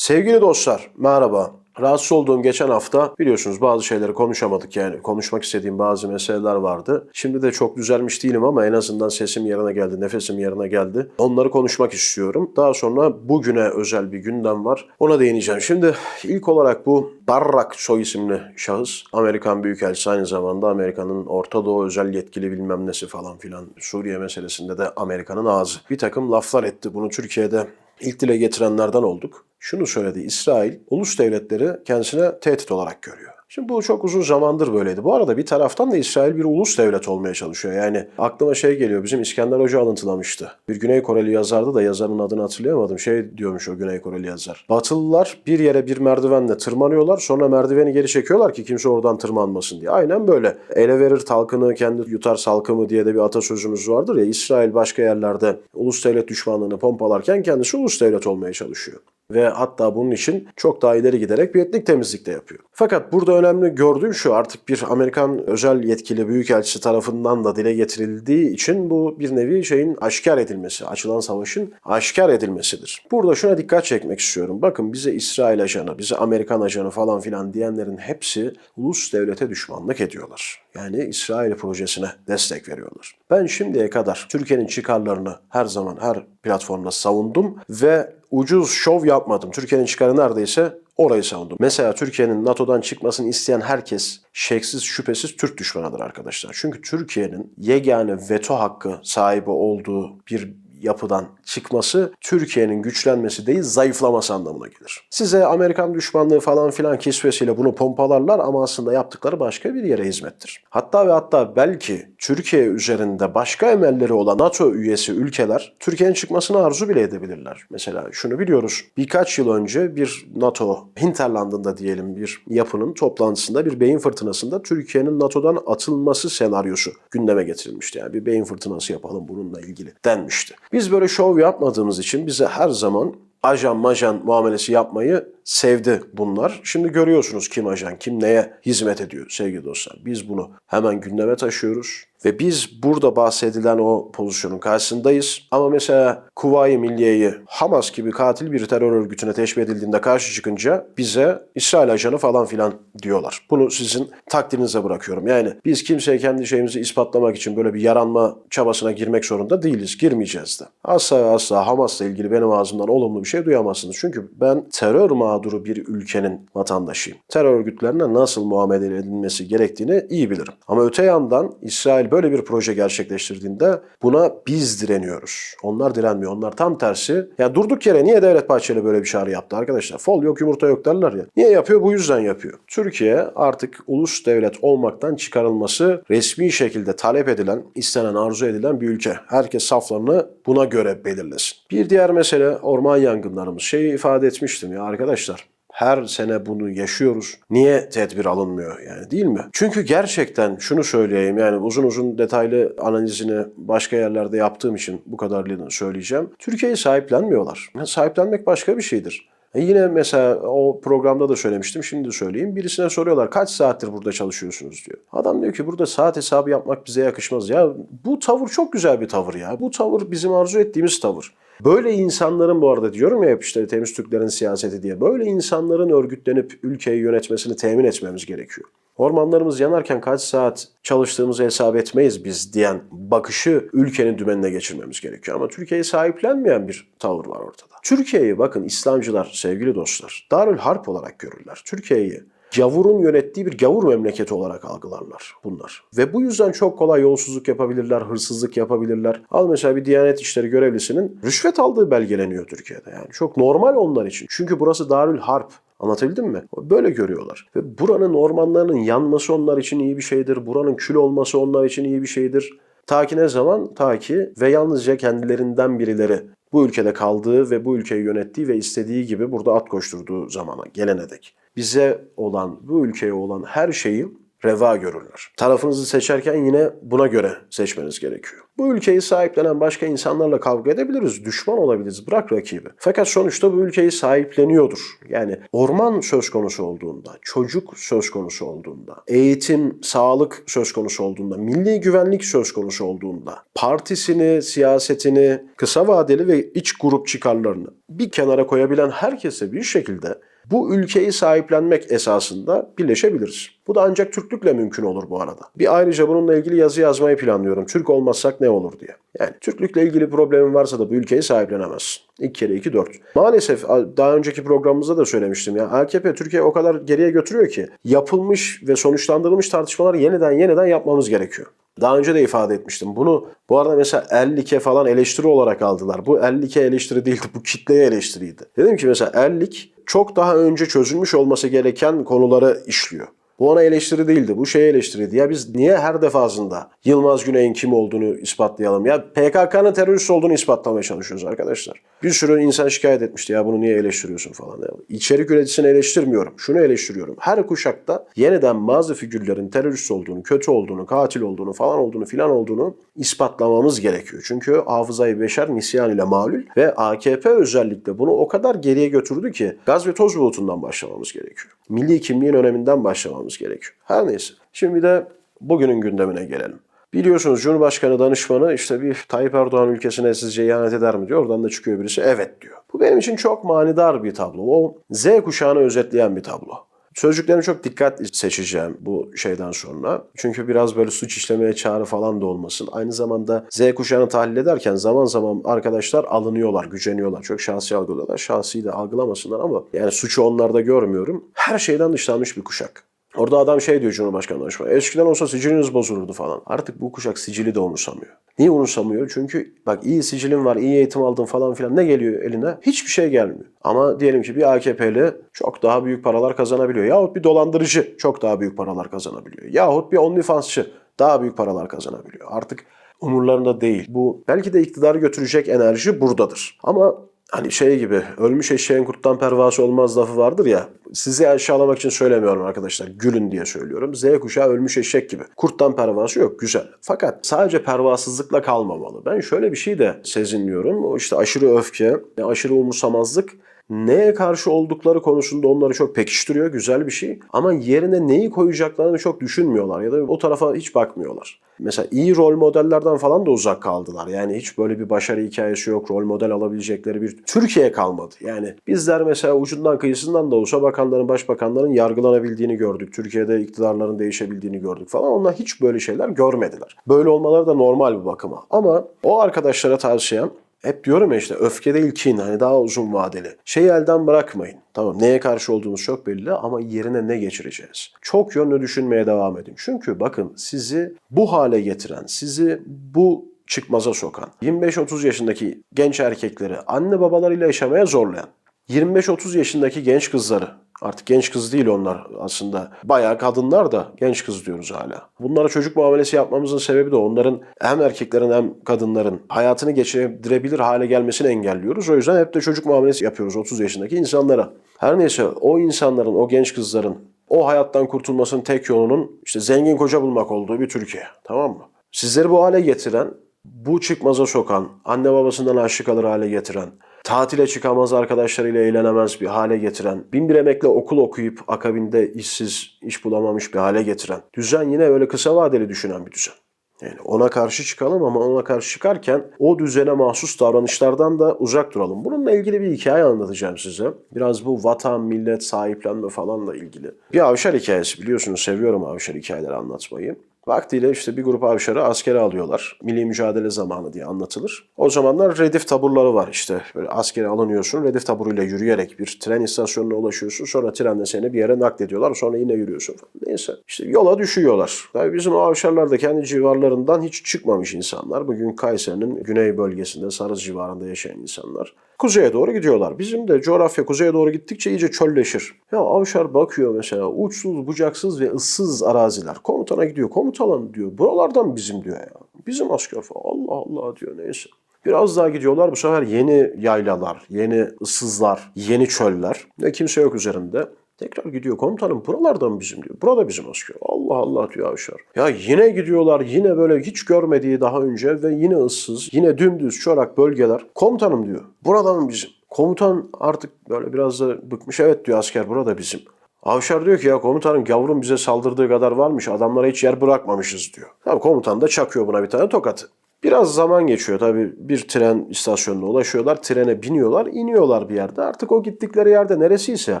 Sevgili dostlar, merhaba. Rahatsız olduğum geçen hafta biliyorsunuz bazı şeyleri konuşamadık yani konuşmak istediğim bazı meseleler vardı. Şimdi de çok düzelmiş değilim ama en azından sesim yerine geldi, nefesim yerine geldi. Onları konuşmak istiyorum. Daha sonra bugüne özel bir gündem var. Ona değineceğim. Şimdi ilk olarak bu Barrak soy isimli şahıs Amerikan Büyükelçisi aynı zamanda Amerika'nın Orta Doğu özel yetkili bilmem nesi falan filan Suriye meselesinde de Amerika'nın ağzı. Bir takım laflar etti. Bunu Türkiye'de ilk dile getirenlerden olduk. Şunu söyledi, İsrail ulus devletleri kendisine tehdit olarak görüyor. Şimdi bu çok uzun zamandır böyleydi. Bu arada bir taraftan da İsrail bir ulus devlet olmaya çalışıyor. Yani aklıma şey geliyor, bizim İskender Hoca alıntılamıştı. Bir Güney Koreli yazardı da yazarın adını hatırlayamadım. Şey diyormuş o Güney Koreli yazar. Batılılar bir yere bir merdivenle tırmanıyorlar, sonra merdiveni geri çekiyorlar ki kimse oradan tırmanmasın diye. Aynen böyle. Ele verir talkını, kendi yutar salkımı diye de bir atasözümüz vardır ya. İsrail başka yerlerde ulus devlet düşmanlığını pompalarken kendisi ulus devlet olmaya çalışıyor ve hatta bunun için çok daha ileri giderek bir etnik temizlik de yapıyor. Fakat burada önemli gördüğüm şu artık bir Amerikan özel yetkili büyükelçisi tarafından da dile getirildiği için bu bir nevi şeyin aşikar edilmesi, açılan savaşın aşikar edilmesidir. Burada şuna dikkat çekmek istiyorum. Bakın bize İsrail ajanı, bize Amerikan ajanı falan filan diyenlerin hepsi ulus devlete düşmanlık ediyorlar. Yani İsrail projesine destek veriyorlar. Ben şimdiye kadar Türkiye'nin çıkarlarını her zaman her platformda savundum ve ucuz şov yapmadım. Türkiye'nin çıkarı neredeyse orayı savundum. Mesela Türkiye'nin NATO'dan çıkmasını isteyen herkes şeksiz şüphesiz Türk düşmanıdır arkadaşlar. Çünkü Türkiye'nin yegane veto hakkı sahibi olduğu bir yapıdan çıkması Türkiye'nin güçlenmesi değil zayıflaması anlamına gelir. Size Amerikan düşmanlığı falan filan kisvesiyle bunu pompalarlar ama aslında yaptıkları başka bir yere hizmettir. Hatta ve hatta belki Türkiye üzerinde başka emelleri olan NATO üyesi ülkeler Türkiye'nin çıkmasını arzu bile edebilirler. Mesela şunu biliyoruz. Birkaç yıl önce bir NATO hinterlandında diyelim bir yapının toplantısında bir beyin fırtınasında Türkiye'nin NATO'dan atılması senaryosu gündeme getirilmişti. Yani bir beyin fırtınası yapalım bununla ilgili denmişti. Biz böyle şov yapmadığımız için bize her zaman ajan majan muamelesi yapmayı sevdi bunlar. Şimdi görüyorsunuz kim ajan, kim neye hizmet ediyor sevgili dostlar. Biz bunu hemen gündeme taşıyoruz. Ve biz burada bahsedilen o pozisyonun karşısındayız. Ama mesela Kuvayi Milliye'yi Hamas gibi katil bir terör örgütüne teşbih edildiğinde karşı çıkınca bize İsrail ajanı falan filan diyorlar. Bunu sizin takdirinize bırakıyorum. Yani biz kimseye kendi şeyimizi ispatlamak için böyle bir yaranma çabasına girmek zorunda değiliz. Girmeyeceğiz de. Asla asla Hamas'la ilgili benim ağzımdan olumlu bir şey duyamazsınız. Çünkü ben terör mağduru bir ülkenin vatandaşıyım. Terör örgütlerine nasıl muamele edilmesi gerektiğini iyi bilirim. Ama öte yandan İsrail böyle bir proje gerçekleştirdiğinde buna biz direniyoruz. Onlar direnmiyor. Onlar tam tersi. Ya durduk yere niye Devlet Bahçeli böyle bir çağrı yaptı arkadaşlar? Fol yok yumurta yok derler ya. Niye yapıyor? Bu yüzden yapıyor. Türkiye artık ulus devlet olmaktan çıkarılması resmi şekilde talep edilen, istenen, arzu edilen bir ülke. Herkes saflarını buna göre belirlesin. Bir diğer mesele orman yangınlarımız. Şeyi ifade etmiştim ya arkadaşlar her sene bunu yaşıyoruz. Niye tedbir alınmıyor yani değil mi? Çünkü gerçekten şunu söyleyeyim yani uzun uzun detaylı analizini başka yerlerde yaptığım için bu kadarını söyleyeceğim. Türkiye'yi sahiplenmiyorlar. Sahiplenmek başka bir şeydir. E yine mesela o programda da söylemiştim, şimdi de söyleyeyim. Birisine soruyorlar kaç saattir burada çalışıyorsunuz diyor. Adam diyor ki burada saat hesabı yapmak bize yakışmaz. Ya bu tavır çok güzel bir tavır ya. Bu tavır bizim arzu ettiğimiz tavır. Böyle insanların bu arada diyorum ya hep işte temiz Türklerin siyaseti diye. Böyle insanların örgütlenip ülkeyi yönetmesini temin etmemiz gerekiyor. Ormanlarımız yanarken kaç saat çalıştığımızı hesap etmeyiz biz diyen bakışı ülkenin dümenine geçirmemiz gerekiyor. Ama Türkiye'yi sahiplenmeyen bir tavır var ortada. Türkiye'yi bakın İslamcılar sevgili dostlar Darül Harp olarak görürler. Türkiye'yi gavurun yönettiği bir gavur memleketi olarak algılarlar bunlar. Ve bu yüzden çok kolay yolsuzluk yapabilirler, hırsızlık yapabilirler. Al mesela bir Diyanet İşleri görevlisinin rüşvet aldığı belgeleniyor Türkiye'de. Yani çok normal onlar için. Çünkü burası Darül Harp. Anlatabildim mi? Böyle görüyorlar. Ve buranın ormanlarının yanması onlar için iyi bir şeydir. Buranın kül olması onlar için iyi bir şeydir. Ta ki ne zaman? Ta ki ve yalnızca kendilerinden birileri bu ülkede kaldığı ve bu ülkeyi yönettiği ve istediği gibi burada at koşturduğu zamana gelene dek. Bize olan, bu ülkeye olan her şeyi reva görürler. Tarafınızı seçerken yine buna göre seçmeniz gerekiyor. Bu ülkeyi sahiplenen başka insanlarla kavga edebiliriz, düşman olabiliriz, bırak rakibi. Fakat sonuçta bu ülkeyi sahipleniyordur. Yani orman söz konusu olduğunda, çocuk söz konusu olduğunda, eğitim, sağlık söz konusu olduğunda, milli güvenlik söz konusu olduğunda, partisini, siyasetini, kısa vadeli ve iç grup çıkarlarını bir kenara koyabilen herkese bir şekilde bu ülkeyi sahiplenmek esasında birleşebiliriz. Bu da ancak Türklükle mümkün olur bu arada. Bir ayrıca bununla ilgili yazı yazmayı planlıyorum. Türk olmazsak ne olur diye. Yani Türklükle ilgili problemin varsa da bu ülkeyi sahiplenemezsin. İki kere iki dört. Maalesef daha önceki programımızda da söylemiştim ya. AKP Türkiye o kadar geriye götürüyor ki yapılmış ve sonuçlandırılmış tartışmaları yeniden yeniden yapmamız gerekiyor. Daha önce de ifade etmiştim. Bunu bu arada mesela 50'ke falan eleştiri olarak aldılar. Bu 50'ke eleştiri değildi. Bu kitleye eleştiriydi. Dedim ki mesela 50'lik çok daha önce çözülmüş olması gereken konuları işliyor. Bu ona eleştiri değildi. Bu şeye eleştiriydi. Ya biz niye her defasında Yılmaz Güney'in kim olduğunu ispatlayalım? Ya PKK'nın terörist olduğunu ispatlamaya çalışıyoruz arkadaşlar. Bir sürü insan şikayet etmişti. Ya bunu niye eleştiriyorsun falan. Ya. İçerik üreticisini eleştirmiyorum. Şunu eleştiriyorum. Her kuşakta yeniden bazı figürlerin terörist olduğunu, kötü olduğunu, katil olduğunu falan olduğunu filan olduğunu ispatlamamız gerekiyor. Çünkü hafızayı beşer nisyan ile malul ve AKP özellikle bunu o kadar geriye götürdü ki gaz ve toz bulutundan başlamamız gerekiyor. Milli kimliğin öneminden başlamamız gerekiyor. Her neyse. Şimdi de bugünün gündemine gelelim. Biliyorsunuz Cumhurbaşkanı danışmanı işte bir Tayyip Erdoğan ülkesine sizce ihanet eder mi diyor. Oradan da çıkıyor birisi evet diyor. Bu benim için çok manidar bir tablo. O Z kuşağını özetleyen bir tablo. Sözcüklerimi çok dikkatli seçeceğim bu şeyden sonra. Çünkü biraz böyle suç işlemeye çağrı falan da olmasın. Aynı zamanda Z kuşağını tahlil ederken zaman zaman arkadaşlar alınıyorlar, güceniyorlar. Çok şahsi algılıyorlar. Şahsi de algılamasınlar ama yani suçu onlarda görmüyorum. Her şeyden dışlanmış bir kuşak. Orada adam şey diyor Cumhurbaşkanı danışmanı. Eskiden olsa siciliniz bozulurdu falan. Artık bu kuşak sicili de umursamıyor. Niye umursamıyor? Çünkü bak iyi sicilin var, iyi eğitim aldın falan filan ne geliyor eline? Hiçbir şey gelmiyor. Ama diyelim ki bir AKP'li çok daha büyük paralar kazanabiliyor. Yahut bir dolandırıcı çok daha büyük paralar kazanabiliyor. Yahut bir OnlyFansçı daha büyük paralar kazanabiliyor. Artık umurlarında değil. Bu belki de iktidarı götürecek enerji buradadır. Ama Hani şey gibi ölmüş eşeğin kurttan pervası olmaz lafı vardır ya. Sizi aşağılamak için söylemiyorum arkadaşlar. Gülün diye söylüyorum. Z kuşağı ölmüş eşek gibi. Kurttan pervası yok güzel. Fakat sadece pervasızlıkla kalmamalı. Ben şöyle bir şey de sezinliyorum. O işte aşırı öfke, aşırı umursamazlık neye karşı oldukları konusunda onları çok pekiştiriyor. Güzel bir şey. Ama yerine neyi koyacaklarını çok düşünmüyorlar ya da o tarafa hiç bakmıyorlar. Mesela iyi rol modellerden falan da uzak kaldılar. Yani hiç böyle bir başarı hikayesi yok. Rol model alabilecekleri bir Türkiye kalmadı. Yani bizler mesela ucundan kıyısından da olsa bakanların, başbakanların yargılanabildiğini gördük. Türkiye'de iktidarların değişebildiğini gördük falan. Onlar hiç böyle şeyler görmediler. Böyle olmaları da normal bir bakıma. Ama o arkadaşlara tavsiyem hep diyorum ya işte öfke değil kin hani daha uzun vadeli. Şeyi elden bırakmayın. Tamam neye karşı olduğunuz çok belli ama yerine ne geçireceğiz? Çok yönlü düşünmeye devam edin. Çünkü bakın sizi bu hale getiren, sizi bu çıkmaza sokan, 25-30 yaşındaki genç erkekleri anne babalarıyla yaşamaya zorlayan, 25-30 yaşındaki genç kızları Artık genç kız değil onlar aslında. Bayağı kadınlar da genç kız diyoruz hala. Bunlara çocuk muamelesi yapmamızın sebebi de onların hem erkeklerin hem kadınların hayatını geçirebilir hale gelmesini engelliyoruz. O yüzden hep de çocuk muamelesi yapıyoruz 30 yaşındaki insanlara. Her neyse o insanların, o genç kızların o hayattan kurtulmasının tek yolunun işte zengin koca bulmak olduğu bir Türkiye. Tamam mı? Sizleri bu hale getiren, bu çıkmaza sokan, anne babasından aşık kalır hale getiren, tatile çıkamaz arkadaşlarıyla eğlenemez bir hale getiren, bin bir emekle okul okuyup akabinde işsiz, iş bulamamış bir hale getiren, düzen yine öyle kısa vadeli düşünen bir düzen. Yani ona karşı çıkalım ama ona karşı çıkarken o düzene mahsus davranışlardan da uzak duralım. Bununla ilgili bir hikaye anlatacağım size. Biraz bu vatan, millet, sahiplenme falanla ilgili. Bir avşar hikayesi biliyorsunuz seviyorum avşar hikayeleri anlatmayı. Vaktiyle işte bir grup avşarı askere alıyorlar. Milli mücadele zamanı diye anlatılır. O zamanlar redif taburları var işte. Böyle askere alınıyorsun, redif taburuyla yürüyerek bir tren istasyonuna ulaşıyorsun. Sonra trenle seni bir yere naklediyorlar. Sonra yine yürüyorsun falan. Neyse işte yola düşüyorlar. Tabii bizim o avşarlar da kendi civarlarından hiç çıkmamış insanlar. Bugün Kayseri'nin güney bölgesinde, Sarız civarında yaşayan insanlar. Kuzeye doğru gidiyorlar. Bizim de coğrafya kuzeye doğru gittikçe iyice çölleşir. Ya avşar bakıyor mesela uçsuz, bucaksız ve ıssız araziler. Komutana gidiyor. Komutan diyor. Buralardan bizim diyor ya. Bizim asker falan. Allah Allah diyor neyse. Biraz daha gidiyorlar bu sefer yeni yaylalar, yeni ıssızlar, yeni çöller ve kimse yok üzerinde. Tekrar gidiyor komutanım buralardan bizim diyor. Burada bizim asker. Allah Allah diyor Avşar. Ya yine gidiyorlar yine böyle hiç görmediği daha önce ve yine ıssız, yine dümdüz çorak bölgeler. Komutanım diyor. Buradan bizim. Komutan artık böyle biraz da bıkmış. Evet diyor asker burada bizim. Avşar diyor ki ya komutanım gavurun bize saldırdığı kadar varmış. Adamlara hiç yer bırakmamışız diyor. Tabii komutan da çakıyor buna bir tane tokatı. Biraz zaman geçiyor tabii. Bir tren istasyonuna ulaşıyorlar. Trene biniyorlar, iniyorlar bir yerde. Artık o gittikleri yerde neresiyse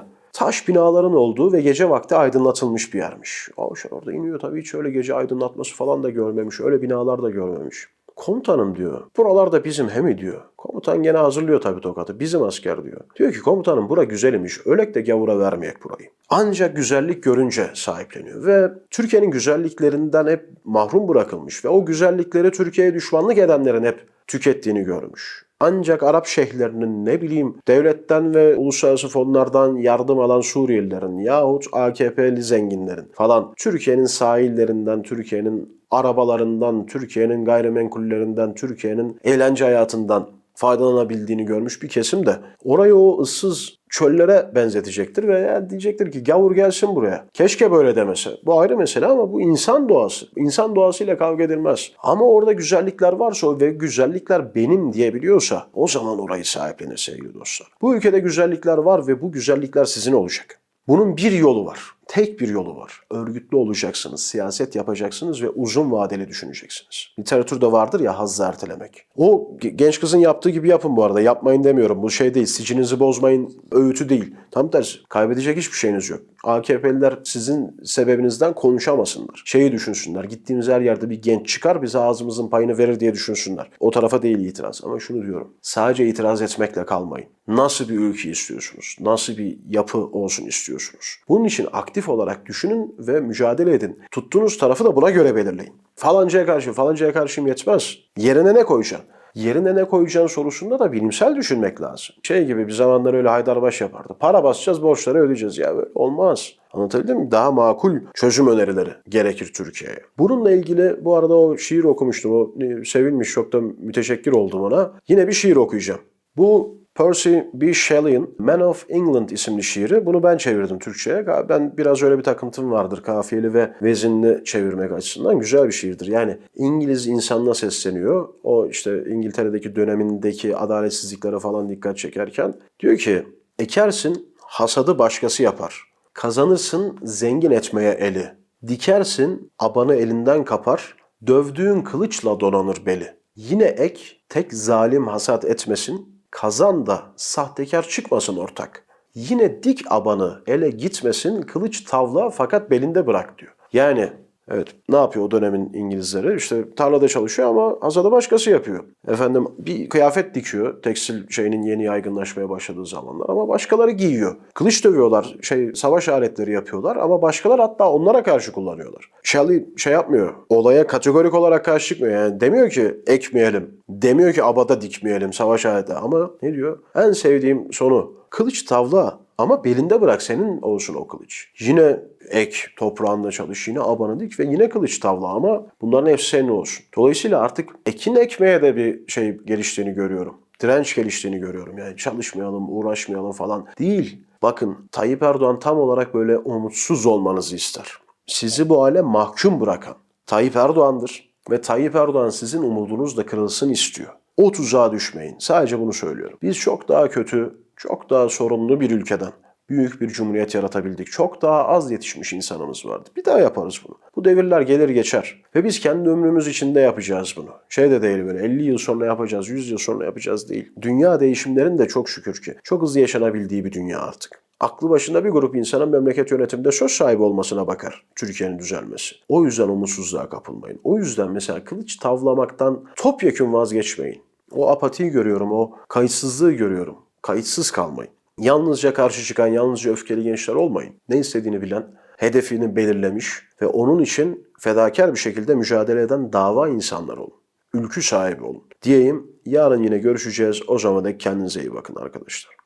taş binaların olduğu ve gece vakti aydınlatılmış bir yermiş. Avşar orada iniyor tabii hiç öyle gece aydınlatması falan da görmemiş. Öyle binalar da görmemiş. Komutanım diyor. Buralar da bizim he mi diyor. Komutan gene hazırlıyor tabii tokatı. Bizim asker diyor. Diyor ki komutanım bura güzelmiş. Ölek de gavura vermeyek burayı. Ancak güzellik görünce sahipleniyor. Ve Türkiye'nin güzelliklerinden hep mahrum bırakılmış. Ve o güzellikleri Türkiye'ye düşmanlık edenlerin hep tükettiğini görmüş. Ancak Arap şeyhlerinin ne bileyim devletten ve uluslararası fonlardan yardım alan Suriyelilerin yahut AKP'li zenginlerin falan Türkiye'nin sahillerinden, Türkiye'nin arabalarından, Türkiye'nin gayrimenkullerinden, Türkiye'nin eğlence hayatından faydalanabildiğini görmüş bir kesim de orayı o ıssız çöllere benzetecektir ve ya diyecektir ki gavur gelsin buraya. Keşke böyle demese. Bu ayrı mesele ama bu insan doğası. İnsan doğasıyla kavga edilmez. Ama orada güzellikler varsa ve güzellikler benim diyebiliyorsa o zaman orayı sahiplenir sevgili dostlar. Bu ülkede güzellikler var ve bu güzellikler sizin olacak. Bunun bir yolu var. Tek bir yolu var. Örgütlü olacaksınız, siyaset yapacaksınız ve uzun vadeli düşüneceksiniz. Literatürde vardır ya hazzı ertelemek. O ge- genç kızın yaptığı gibi yapın bu arada. Yapmayın demiyorum. Bu şey değil. Sicinizi bozmayın öğütü değil. Tam tersi. Kaybedecek hiçbir şeyiniz yok. AKP'liler sizin sebebinizden konuşamasınlar. Şeyi düşünsünler. Gittiğimiz her yerde bir genç çıkar bize ağzımızın payını verir diye düşünsünler. O tarafa değil itiraz. Ama şunu diyorum. Sadece itiraz etmekle kalmayın. Nasıl bir ülke istiyorsunuz? Nasıl bir yapı olsun istiyorsunuz? Bunun için aktif olarak düşünün ve mücadele edin. Tuttuğunuz tarafı da buna göre belirleyin. Falancaya karşı, falancaya karşıyım yetmez. Yerine ne koyacaksın? Yerine ne koyacağın sorusunda da bilimsel düşünmek lazım. Şey gibi bir zamanlar öyle Haydarbaş yapardı. Para basacağız, borçları ödeyeceğiz ya. Böyle olmaz. Anlatabildim mi? Daha makul çözüm önerileri gerekir Türkiye'ye. Bununla ilgili bu arada o şiir okumuştum. O e, sevilmiş çok da müteşekkir oldum ona. Yine bir şiir okuyacağım. Bu Percy B. Shelley'in Man of England isimli şiiri. Bunu ben çevirdim Türkçe'ye. Ben biraz öyle bir takıntım vardır. Kafiyeli ve vezinli çevirmek açısından. Güzel bir şiirdir. Yani İngiliz insanına sesleniyor. O işte İngiltere'deki dönemindeki adaletsizliklere falan dikkat çekerken. Diyor ki ekersin hasadı başkası yapar. Kazanırsın zengin etmeye eli. Dikersin abanı elinden kapar. Dövdüğün kılıçla donanır beli. Yine ek tek zalim hasat etmesin. Kazan da sahtekar çıkmasın ortak. Yine dik abanı ele gitmesin kılıç tavla fakat belinde bırak diyor. Yani evet ne yapıyor o dönemin İngilizleri? İşte tarlada çalışıyor ama hasadı başkası yapıyor. Efendim bir kıyafet dikiyor tekstil şeyinin yeni yaygınlaşmaya başladığı zamanlar ama başkaları giyiyor. Kılıç dövüyorlar, şey savaş aletleri yapıyorlar ama başkaları hatta onlara karşı kullanıyorlar. Shelley şey yapmıyor. Olaya kategorik olarak karşı çıkmıyor. Yani demiyor ki ekmeyelim. Demiyor ki abada dikmeyelim savaş aleti. Ama ne diyor? En sevdiğim sonu. Kılıç tavla ama belinde bırak senin olsun o kılıç. Yine ek toprağında çalış, yine abanı dik ve yine kılıç tavla ama bunların hepsi senin olsun. Dolayısıyla artık ekin ekmeye de bir şey geliştiğini görüyorum. Direnç geliştiğini görüyorum. Yani çalışmayalım, uğraşmayalım falan değil. Bakın Tayyip Erdoğan tam olarak böyle umutsuz olmanızı ister. Sizi bu hale mahkum bırakan Tayyip Erdoğan'dır ve Tayyip Erdoğan sizin umudunuz da kırılsın istiyor. O tuzağa düşmeyin. Sadece bunu söylüyorum. Biz çok daha kötü, çok daha sorunlu bir ülkeden büyük bir cumhuriyet yaratabildik. Çok daha az yetişmiş insanımız vardı. Bir daha yaparız bunu. Bu devirler gelir geçer. Ve biz kendi ömrümüz içinde yapacağız bunu. Şey de değil böyle 50 yıl sonra yapacağız, 100 yıl sonra yapacağız değil. Dünya değişimlerin de çok şükür ki çok hızlı yaşanabildiği bir dünya artık. Aklı başında bir grup insanın memleket yönetiminde söz sahibi olmasına bakar Türkiye'nin düzelmesi. O yüzden umutsuzluğa kapılmayın. O yüzden mesela kılıç tavlamaktan topyekun vazgeçmeyin. O apatiyi görüyorum, o kayıtsızlığı görüyorum. Kayıtsız kalmayın. Yalnızca karşı çıkan, yalnızca öfkeli gençler olmayın. Ne istediğini bilen, hedefini belirlemiş ve onun için fedakar bir şekilde mücadele eden dava insanlar olun. Ülkü sahibi olun. Diyeyim, yarın yine görüşeceğiz. O zaman da kendinize iyi bakın arkadaşlar.